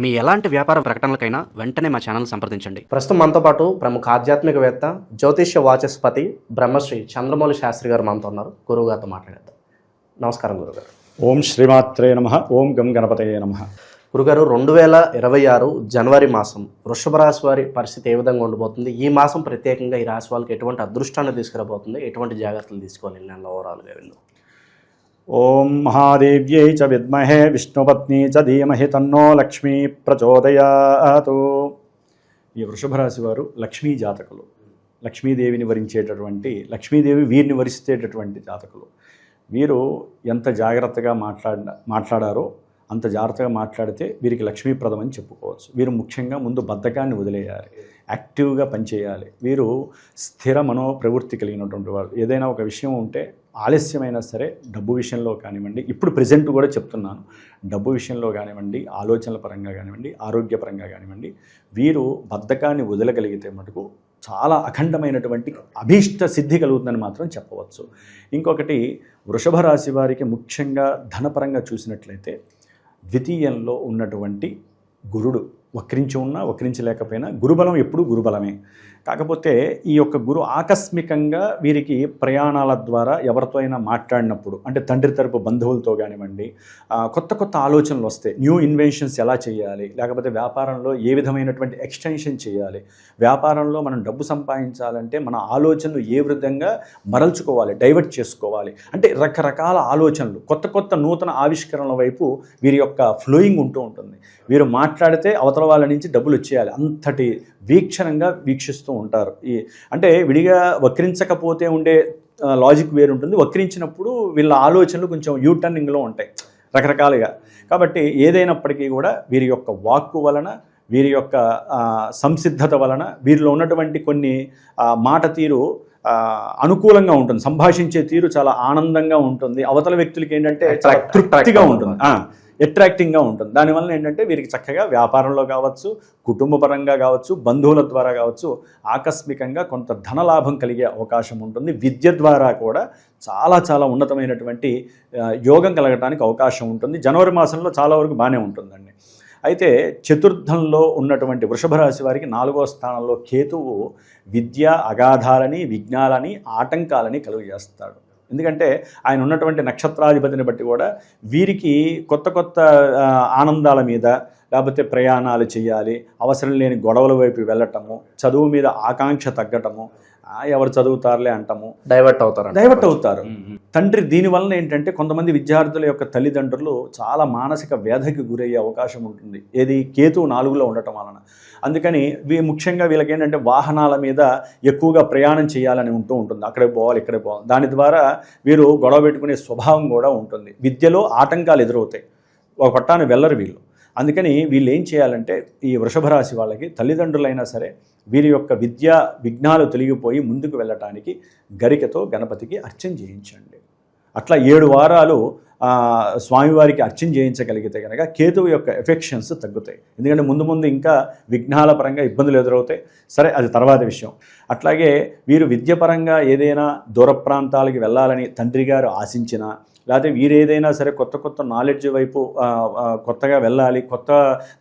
మీ ఎలాంటి వ్యాపార ప్రకటనలకైనా వెంటనే మా ఛానల్ సంప్రదించండి. ప్రస్తుతం మనతో పాటు ప్రముఖ ఆధ్యాత్మికవేత్త జ్యోతిష్య వాచస్పతి బ్రహ్మశ్రీ చంద్రమౌళి శాస్త్రి గారు మనతో ఉన్నారు. గురువు గారితో మాట్లాడేద్దాం. నమస్కారం గురుగారు ఓం శ్రీమాత్రే నమ ఓం గం గణపతయే నమ. గురుగారు రెండు వేల ఇరవై ఆరు జనవరి మాసం వృషభ రాశి వారి పరిస్థితి ఏ విధంగా ఉండబోతుంది ఈ మాసం ప్రత్యేకంగా ఈ రాశి వాళ్ళకి ఎటువంటి అదృష్టాన్ని తీసుకురాబోతుంది? ఎటువంటి జాగ్రత్తలు తీసుకోవాలి? నెల ఓవరాల్గా విందాం. ఓం మహాదేవ్యై చ విద్మహే విష్ణుపత్ని చ ధీమహి తన్నో లక్ష్మీ ప్రచోదయాతు. ఈ వృషభరాశి వారు లక్ష్మీ జాతకులు. లక్ష్మీదేవిని వరించేటటువంటి లక్ష్మీదేవి వీరిని వరిస్తేటటువంటి జాతకులు. వీరు ఎంత జాగ్రత్తగా మాట్లాడ మాట్లాడారో అంత జాగ్రత్తగా మాట్లాడితే వీరికి లక్ష్మీప్రదం అని చెప్పుకోవచ్చు. వీరు ముఖ్యంగా ముందు బద్ధకాన్ని వదిలేయాలి. యాక్టివ్గా పనిచేయాలి. వీరు స్థిర మనో ప్రవృత్తి కలిగినటువంటి వాళ్ళు ఏదైనా ఒక విషయం ఉంటే ఆలస్యమైనా సరే డబ్బు విషయంలో కానివ్వండి ఇప్పుడు ప్రజెంట్ కూడా చెప్తున్నాను. డబ్బు విషయంలో కానివ్వండి ఆలోచనల పరంగా కానివ్వండి ఆరోగ్యపరంగా కానివ్వండి వీరు బద్ధకాన్ని వదలగలిగితే మటుకు చాలా అఖండమైనటువంటి అభీష్ట సిద్ధి కలుగుతుందని మాత్రం చెప్పవచ్చు. ఇంకొకటి వృషభ రాశి వారికి ముఖ్యంగా ధనపరంగా చూసినట్లయితే ద్వితీయంలో ఉన్నటువంటి గురుడు వక్రించి ఉన్నా వక్రించలేకపోయినా గురుబలం ఎప్పుడు గురుబలమే. కాకపోతే ఈ యొక్క గురు ఆకస్మికంగా వీరికి ప్రయాణాల ద్వారా ఎవరితో అయినా మాట్లాడినప్పుడు అంటే తండ్రి తరపు బంధువులతో కానివ్వండి కొత్త కొత్త ఆలోచనలు వస్తాయి. న్యూ ఇన్వెన్షన్స్ ఎలా చేయాలి? లేకపోతే వ్యాపారంలో ఏ విధమైనటువంటి ఎక్స్టెన్షన్ చేయాలి? వ్యాపారంలో మనం డబ్బు సంపాదించాలంటే మన ఆలోచనలు ఏ విధంగా మరల్చుకోవాలి డైవర్ట్ చేసుకోవాలి? అంటే రకరకాల ఆలోచనలు కొత్త కొత్త నూతన ఆవిష్కరణల వైపు వీరి యొక్క ఫ్లోయింగ్ ఉంటూ ఉంటుంది. వీరు మాట్లాడితే అవతల వాళ్ళ నుంచి డబ్బులు వచ్చేయాలి. అంతటి వీక్షణంగా వీక్షిస్తూ ఉంటారు. ఈ అంటే విడిగా వక్రించకపోతే ఉండే లాజిక్ వేరు ఉంటుంది వక్రించినప్పుడు వీళ్ళ ఆలోచనలు కొంచెం యూ టర్నింగ్లో ఉంటాయి రకరకాలుగా. కాబట్టి ఏదైనప్పటికీ కూడా వీరి యొక్క వాక్కు వలన వీరి యొక్క సంసిద్ధత వలన వీరిలో ఉన్నటువంటి కొన్ని మాట తీరు అనుకూలంగా ఉంటుంది. సంభాషించే తీరు చాలా ఆనందంగా ఉంటుంది. అవతల వ్యక్తులకి ఏంటంటే తృప్తిగా ఉంటుంది. అట్రాక్టింగ్గా ఉంటుంది. దానివల్ల ఏంటంటే వీరికి చక్కగా వ్యాపారంలో కావచ్చు కుటుంబ పరంగా కావచ్చు బంధువుల ద్వారా కావచ్చు ఆకస్మికంగా కొంత ధనలాభం కలిగే అవకాశం ఉంటుంది. విద్య ద్వారా కూడా చాలా చాలా ఉన్నతమైనటువంటి యోగం కలగటానికి అవకాశం ఉంటుంది. జనవరి మాసంలో చాలా వరకు బాగానే ఉంటుందండి. అయితే చతుర్థంలో ఉన్నటువంటి వృషభ రాశి వారికి నాలుగో స్థానంలో కేతువు విద్య అగాధాలని విఘ్నాలని ఆటంకాలని కలుగజేస్తాడు. ఎందుకంటే ఆయన ఉన్నటువంటి నక్షత్రాధిపతిని బట్టి కూడా వీరికి కొత్త కొత్త ఆనందాల మీద లేకపోతే ప్రయాణాలు చేయాలి అవసరం లేని గొడవల వైపు వెళ్ళటము చదువు మీద ఆకాంక్ష తగ్గటము ఎవరు చదువుతారులే అంటాము. డైవర్ట్ అవుతారు డైవర్ట్ అవుతారు. తండ్రి దీనివలన ఏంటంటే కొంతమంది విద్యార్థుల యొక్క తల్లిదండ్రులు చాలా మానసిక వేధకి గురయ్యే అవకాశం ఉంటుంది. ఏది? కేతు నాలుగులో ఉండటం వలన. అందుకని వీ ముఖ్యంగా వీళ్ళకి ఏంటంటే వాహనాల మీద ఎక్కువగా ప్రయాణం చేయాలని ఉంటూ ఉంటుంది. అక్కడే పోవాలి ఇక్కడే పోవాలి. దాని ద్వారా వీరు గొడవ పెట్టుకునే స్వభావం కూడా ఉంటుంది. విద్యలో ఆటంకాలు ఎదురవుతాయి. ఒక పట్టాన్ని వెళ్ళరు వీళ్ళు. అందుకని వీళ్ళు ఏం చేయాలంటే ఈ వృషభ రాశి వాళ్ళకి తల్లిదండ్రులైనా సరే వీరి యొక్క విద్యా విఘ్నాలు తొలగిపోయి ముందుకు వెళ్ళటానికి గరికతో గణపతికి అర్చన చేయించండి. అట్లా ఏడు వారాలు స్వామివారికి అర్చన చేయించగలిగితే కనుక కేతువు యొక్క ఎఫెక్షన్స్ తగ్గుతాయి. ఎందుకంటే ముందు ముందు ఇంకా విఘ్నాల పరంగా ఇబ్బందులు ఎదురవుతాయి. సరే అది తర్వాత విషయం. అట్లాగే వీరు విద్యపరంగా ఏదైనా దూర ప్రాంతాలకి వెళ్ళాలని తండ్రి గారు ఆశించినా లేకపోతే వీరేదైనా సరే కొత్త కొత్త నాలెడ్జ్ వైపు కొత్తగా వెళ్ళాలి కొత్త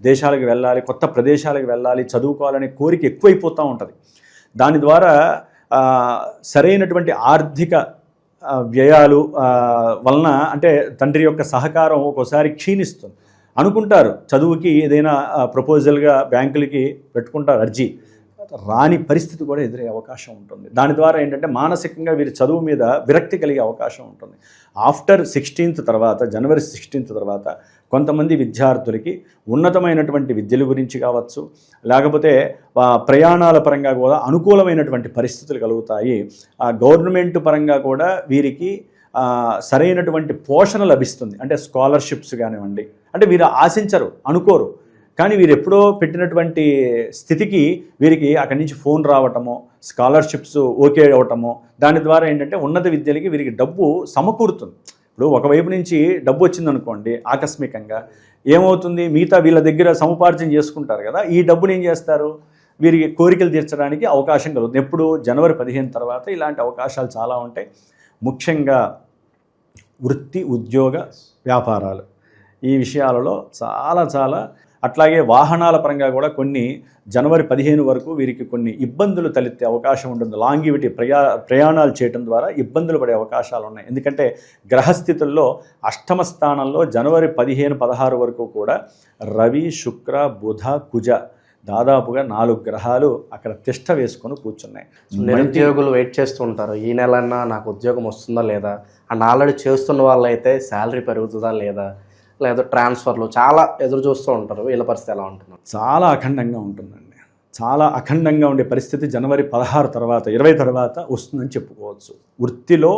దేశాలకు వెళ్ళాలి కొత్త ప్రదేశాలకు వెళ్ళాలి చదువుకోవాలనే కోరిక ఎక్కువైపోతూ ఉంటుంది. దాని ద్వారా సరైనటువంటి ఆర్థిక వ్యయాలు వలన అంటే తండ్రి యొక్క సహకారం ఒక్కోసారి క్షీణిస్తుంది. అనుకుంటారు చదువుకి ఏదైనా ప్రపోజల్గా బ్యాంకులకి పెట్టుకుంటారు అర్జీ. రాని పరిస్థితి కూడా ఎదురే అవకాశం ఉంటుంది. దాని ద్వారా ఏంటంటే మానసికంగా వీరి చదువు మీద విరక్తి కలిగే అవకాశం ఉంటుంది. ఆఫ్టర్ సిక్స్టీన్త్ తర్వాత జనవరి సిక్స్టీన్త్ తర్వాత కొంతమంది విద్యార్థులకి ఉన్నతమైనటువంటి విద్యల గురించి కావచ్చు లేకపోతే ప్రయాణాల పరంగా కూడా అనుకూలమైనటువంటి పరిస్థితులు కలుగుతాయి. ఆ, గవర్నమెంట్ పరంగా కూడా వీరికి సరైనటువంటి పోషణ లభిస్తుంది. అంటే స్కాలర్షిప్స్ కానివ్వండి. అంటే వీరు ఆశించరు అనుకోరు. కానీ వీరు ఎప్పుడో పెట్టినటువంటి స్థితికి వీరికి అక్కడి నుంచి ఫోన్ రావటము స్కాలర్షిప్స్ ఓకే అవ్వటమో దాని ద్వారా ఏంటంటే ఉన్నత విద్యలకి వీరికి డబ్బు సమకూరుతుంది. ఇప్పుడు ఒకవైపు నుంచి డబ్బు వచ్చిందనుకోండి ఆకస్మికంగా ఏమవుతుంది? మిగతా వీళ్ళ దగ్గర సముపార్జన చేసుకుంటారు కదా ఈ డబ్బుని ఏం చేస్తారు? వీరికి కోరికలు తీర్చడానికి అవకాశం కలుగుతుంది. ఎప్పుడు? జనవరి పదిహేను తర్వాత ఇలాంటి అవకాశాలు చాలా ఉంటాయి. ముఖ్యంగా వృత్తి ఉద్యోగ వ్యాపారాలు. ఈ విషయాలలో చాలా చాలా అట్లాగే వాహనాల పరంగా కూడా కొన్ని జనవరి పదిహేను వరకు వీరికి కొన్ని ఇబ్బందులు తలెత్తే అవకాశం ఉంటుంది. లాంగివిటీ ప్రయా ప్రయాణాలు చేయడం ద్వారా ఇబ్బందులు పడే అవకాశాలు ఉన్నాయి. ఎందుకంటే గ్రహస్థితుల్లో అష్టమ స్థానంలో జనవరి పదిహేను పదహారు వరకు కూడా రవి శుక్ర బుధ కుజ దాదాపుగా నాలుగు గ్రహాలు అక్కడ తిష్ట వేసుకొని కూర్చున్నాయి. నిరుద్యోగులు వెయిట్ చేస్తూ ఉంటారు. ఈ నెలన్నా నాకు ఉద్యోగం వస్తుందా లేదా? అండ్ ఆల్రెడీ చేస్తున్న వాళ్ళైతే శాలరీ పెరుగుతుందా లేదా? లేదా ట్రాన్స్ఫర్లు చాలా ఎదురు చూస్తూ ఉంటారు. వీళ్ళ పరిస్థితి ఎలా ఉంటుంది. చాలా అఖండంగా ఉంటుందండి. చాలా అఖండంగా ఉండే పరిస్థితి జనవరి పదహారు తర్వాత ఇరవై తర్వాత వస్తుందని చెప్పుకోవచ్చు. వృత్తిలో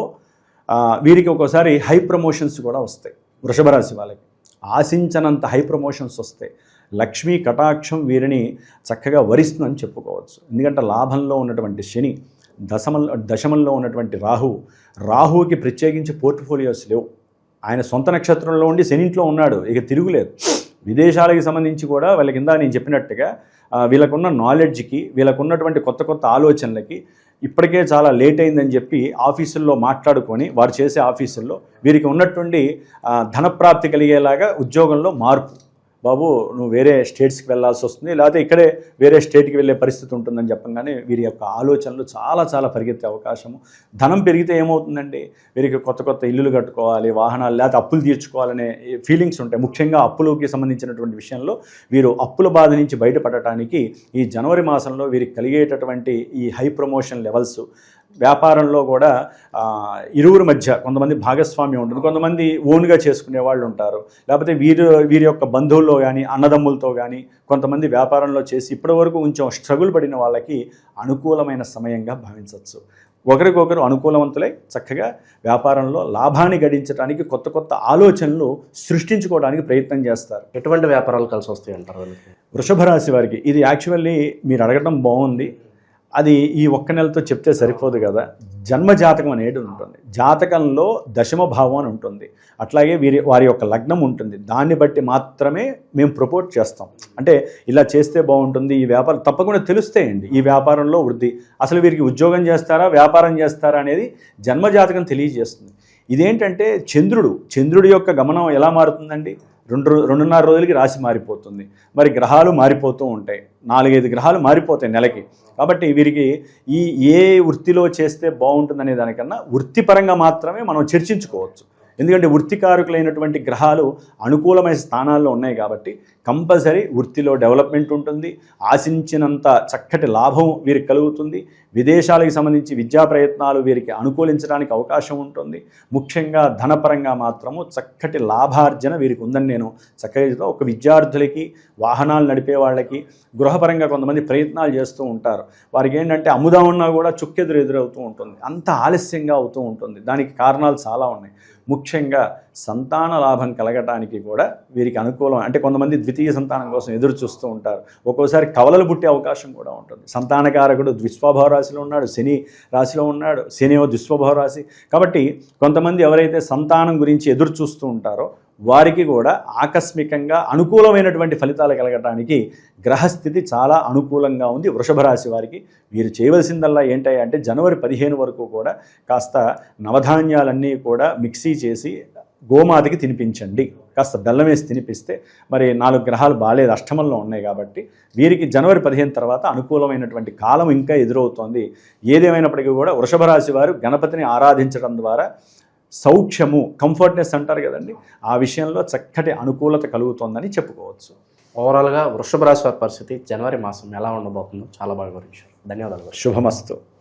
వీరికి ఒక్కోసారి హై ప్రమోషన్స్ కూడా వస్తాయి. వృషభ రాశి వాళ్ళకి. ఆశించనంత హై ప్రమోషన్స్ వస్తాయి. లక్ష్మీ కటాక్షం వీరిని చక్కగా వరిస్తుందని చెప్పుకోవచ్చు. ఎందుకంటే లాభంలో ఉన్నటువంటి శని దశమ దశమంలో ఉన్నటువంటి రాహు రాహువుకి ప్రత్యేకించి పోర్ట్ఫోలియోస్ లేవు. ఆయన సొంత నక్షత్రంలో ఉండి శనింట్లో ఉన్నాడు. ఇక తిరుగులేదు. విదేశాలకు సంబంధించి కూడా వీళ్ళ కింద నేను చెప్పినట్టుగా వీళ్ళకున్న నాలెడ్జ్కి వీళ్ళకున్నటువంటి కొత్త కొత్త ఆలోచనలకి ఇప్పటికే చాలా లేట్ అయిందని చెప్పి ఆఫీసుల్లో మాట్లాడుకొని వారు చేసే ఆఫీసుల్లో వీరికి ఉన్నటువంటి ధనప్రాప్తి కలిగేలాగా ఉద్యోగంలో మార్పు. బాబు నువ్వు వేరే స్టేట్స్కి వెళ్ళాల్సి వస్తుంది లేకపోతే ఇక్కడే వేరే స్టేట్కి వెళ్ళే పరిస్థితి ఉంటుందని చెప్పంగానే వీరి యొక్క ఆలోచనలు చాలా చాలా పరిగెత్తే అవకాశము. ధనం పెరిగితే ఏమవుతుందండి? వీరికి కొత్త కొత్త ఇల్లులు కట్టుకోవాలి వాహనాలు లేకపోతే అప్పులు తీర్చుకోవాలనే ఫీలింగ్స్ ఉంటాయి. ముఖ్యంగా అప్పులకి సంబంధించినటువంటి విషయంలో వీరు అప్పుల బాధ నుంచి బయటపడటానికి ఈ జనవరి మాసంలో వీరికి కలిగేటటువంటి ఈ హై ప్రమోషన్ లెవెల్స్ వ్యాపారంలో కూడా ఇరువురి మధ్య కొంతమంది భాగస్వామ్యం ఉంటుంది. కొంతమంది ఓన్గా చేసుకునే వాళ్ళు ఉంటారు. లేకపోతే వీరు వీరి యొక్క బంధువుల్లో కానీ అన్నదమ్ములతో కానీ కొంతమంది వ్యాపారంలో చేసి ఇప్పటివరకు కొంచెం స్ట్రగుల్ పడిన వాళ్ళకి అనుకూలమైన సమయంగా భావించవచ్చు. ఒకరికొకరు అనుకూలవంతులై చక్కగా వ్యాపారంలో లాభాన్ని గడించడానికి కొత్త కొత్త ఆలోచనలు సృష్టించుకోవడానికి ప్రయత్నం చేస్తారు. ఎటువంటి వ్యాపారాలు కలిసి వస్తాయి అంటారు వృషభ రాశి వారికి ఇది యాక్చువల్లీ మీరు అడగడం బాగుంది. అది ఈ ఒక్క నెలతో చెప్తే సరిపోదు కదా. జన్మ జాతకం అనేది ఉంటుంది. జాతకంలో దశమ భావం అని ఉంటుంది. అట్లాగే వీరి వారి యొక్క లగ్నం ఉంటుంది. దాన్ని బట్టి మాత్రమే మేము ప్రపోర్ట్ చేస్తాం. అంటే ఇలా చేస్తే బాగుంటుంది ఈ వ్యాపారం తప్పకుండా తెలుస్తాయండి. ఈ వ్యాపారంలో వృద్ధి. అసలు వీరికి ఉద్యోగం చేస్తారా వ్యాపారం చేస్తారా అనేది జన్మ జాతకం తెలియజేస్తుంది. ఇదేంటంటే చంద్రుడు. చంద్రుడి యొక్క గమనం ఎలా మారుతుందండి? రెండు రెండున్నర రోజులకి రాశి మారిపోతుంది. మరి గ్రహాలు మారిపోతూ ఉంటాయి. నాలుగైదు గ్రహాలు మారిపోతాయి నెలకి. కాబట్టి వీరికి ఈ ఏ వృత్తిలో చేస్తే బాగుంటుందనే దానికన్నా వృత్తిపరంగా మాత్రమే మనం చర్చించుకోవచ్చు. ఎందుకంటే వృత్తికారకులైనటువంటి గ్రహాలు అనుకూలమైన స్థానాల్లో ఉన్నాయి కాబట్టి కంపల్సరీ వృత్తిలో డెవలప్మెంట్ ఉంటుంది. ఆశించినంత చక్కటి లాభం వీరికి కలుగుతుంది. విదేశాలకు సంబంధించి విద్యా ప్రయత్నాలు వీరికి అనుకూలించడానికి అవకాశం ఉంటుంది. ముఖ్యంగా ధనపరంగా మాత్రము చక్కటి లాభార్జన వీరికి ఉందని నేను చక్కగా ఒక విద్యార్థులకి వాహనాలు నడిపే వాళ్ళకి గృహపరంగా కొంతమంది ప్రయత్నాలు చేస్తూ ఉంటారు. వారికి ఏంటంటే అమ్ముదామన్నా కూడా చుక్కెదురు ఎదురవుతూ ఉంటుంది. అంత ఆలస్యంగా అవుతూ ఉంటుంది. దానికి కారణాలు చాలా ఉన్నాయి. ముఖ్యంగా సంతాన లాభం కలగటానికి కూడా వీరికి అనుకూలం. అంటే కొంతమంది ద్వితీయ సంతానం కోసం ఎదురు చూస్తూ ఉంటారు. ఒక్కోసారి కవలలు పుట్టే అవకాశం కూడా ఉంటుంది. సంతానకారకుడు ద్విస్వభావ రాశిలో ఉన్నాడు శని రాశిలో ఉన్నాడు శని ద్విస్వభావ రాశి. కాబట్టి కొంతమంది ఎవరైతే సంతానం గురించి ఎదురు చూస్తూ ఉంటారో వారికి కూడా ఆకస్మికంగా అనుకూలమైనటువంటి ఫలితాలు కలగటానికి గ్రహస్థితి చాలా అనుకూలంగా ఉంది. వృషభ రాశి వారికి వీరు చేయవలసిందల్లా ఏంటంటే అంటే జనవరి పదిహేను వరకు కూడా కాస్త నవధాన్యాలన్నీ కూడా మిక్సీ చేసి గోమాతకి తినిపించండి. కాస్త బెల్లం వేసి తినిపిస్తే మరి నాలుగు గ్రహాలు బాగాలేదు అష్టమంలో ఉన్నాయి కాబట్టి వీరికి జనవరి పదిహేను తర్వాత అనుకూలమైనటువంటి కాలం ఇంకా ఎదురవుతోంది. ఏదేమైనప్పటికీ కూడా వృషభ రాశి వారు గణపతిని ఆరాధించడం ద్వారా సౌఖ్యము కంఫర్ట్నెస్ అంటారు కదండి. ఆ విషయంలో చక్కటి అనుకూలత కలుగుతోందని చెప్పుకోవచ్చు. ఓవరాల్గా వృషభ రాశి వారి పరిస్థితి జనవరి మాసం ఎలా ఉండబోతుందో చాలా బాగా వివరించారు. ధన్యవాదాలు. శుభమస్తు.